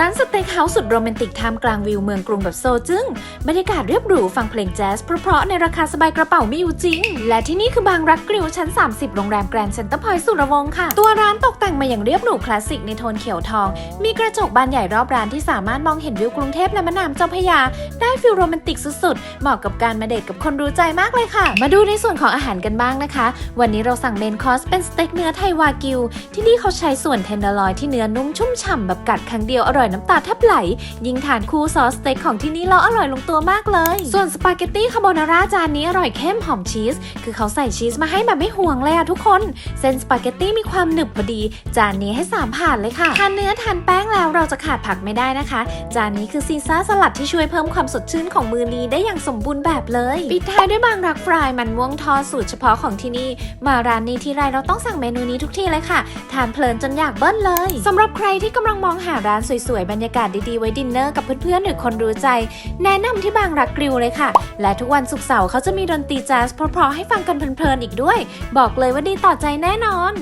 ร้านสเต็กเฮาส์สุดโรแมนติกท่ามกลางวิวเมืองกรุงแบบโซจึ้งบรรยากาศเรียบหรูฟังเพลงแจ๊สเพราะๆในราคาสบายกระเป๋าไม่อยู่จริง และที่นี่คือบางรักกริวชั้น 30 โรงแรมแกรนด์เซ็นเตอร์พอยต์สุรวงศ์ค่ะ ตัวร้านตกแต่งมาอย่างเรียบหรูคลาสสิกในโทนเขียวทอง มีกระจกบานใหญ่รอบร้านที่สามารถมองเห็นวิวกรุงเทพและแม่น้ำเจ้าพระยา ได้ฟิลโรแมนติกสุดๆเหมาะกับการมาเดทกับคนรู้ใจมากเลยค่ะ มาดูในส่วนของอาหารกันบ้างนะคะ วันนี้เราสั่งเมนคอร์สเป็นสเต็กเนื้อไทยวากิวที่นี่เขาใช้ส่วนเทนเดอร์ลอยที่เนื้อนุ่มชุ่มฉ่ำแบบกัดครั้งเดียวอร่อยน้ำตาแทบไหล ยิ่งทานคู่ซอสสเต็กของที่นี่แล้วอร่อยลงตัวมากเลย ส่วนสปาเกตตี้คาโบนาร่าจานนี้อร่อยเข้มหอมชีส คือเขาใส่ชีสมาให้แบบไม่ห่วงเลยอะทุกคน เส้นสปาเกตตี้มีความหนึบพอดี จานนี้ให้สามผ่านเลยค่ะ ทานเนื้อทานแป้งแล้วเราจะขาดผักไม่ได้นะคะ จานนี้คือซีซ่าสลัดที่ช่วยเพิ่มความสดชื่นของมือนี้ได้อย่างสมบูรณ์แบบเลยปิดท้ายด้วยบางรักฟรายมันม่วงทอดสูตรเฉพาะของที่นี่ มาร้านนี้ที่ไรเราต้องสั่งเมนูนี้ทุกที่เลยค่ะ ทานเพลินจนอยากเบิ้ลเลยสำหรับใครที่กำลังมองหาร้านสวยวยๆ บรรยากาศดีๆ ไว้ดินเนอร์กับเพื่อนๆ หรือคนรู้ใจ แนะนำที่บางรักกริวเลยค่ะ และทุกวันศุกร์เสาร์เขาจะมีดนตรีแจ๊สเพราะๆให้ฟังกันเพลินๆ อีกด้วย บอกเลยว่าดีต่อใจแน่นอน